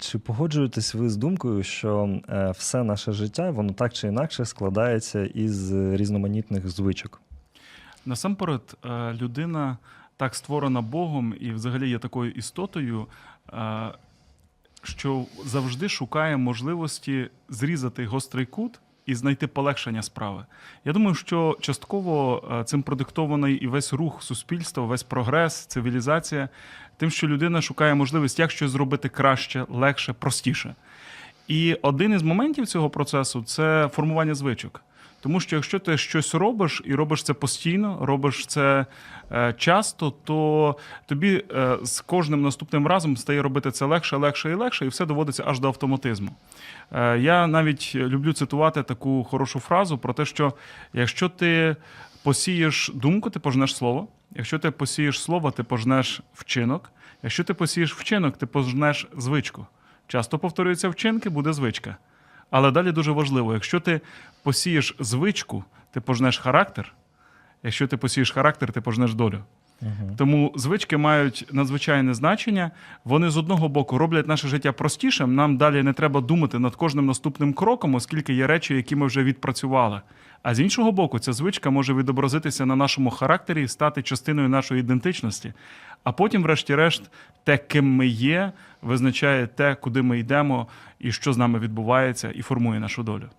Чи погоджуєтесь ви з думкою, що е, все наше життя, воно так чи інакше складається із різноманітних звичок? Насамперед, е, людина так створена Богом і взагалі є такою істотою, е, що завжди шукає можливості зрізати гострий кут і знайти полегшення справи. Я думаю, що частково е, цим продиктований і весь рух суспільства, весь прогрес, цивілізація, тим, що людина шукає можливість, як щось зробити краще, легше, простіше. І один із моментів цього процесу це формування звичок. Тому що якщо ти щось робиш і робиш це постійно, робиш це е, часто, то тобі е, з кожним наступним разом стає робити це легше, легше і легше, і все доводиться аж до автоматизму. Е, я навіть люблю цитувати таку хорошу фразу про те, що якщо ти посієш думку, ти пожнеш слово. Якщо ти посієш слово, ти пожнеш вчинок. Якщо ти посієш вчинок, ти пожнеш звичку. Часто повторюються вчинки, буде звичка. Але далі дуже важливо: якщо ти посієш звичку, ти пожнеш характер. Якщо ти посієш характер, ти пожнеш долю. Тому звички мають надзвичайне значення. Вони з одного боку роблять наше життя простішим. Нам далі не треба думати над кожним наступним кроком, оскільки є речі, які ми вже відпрацювали. А з іншого боку, ця звичка може відобразитися на нашому характері і стати частиною нашої ідентичності. А потім, врешті-решт, те, ким ми є, визначає те, куди ми йдемо і що з нами відбувається, і формує нашу долю.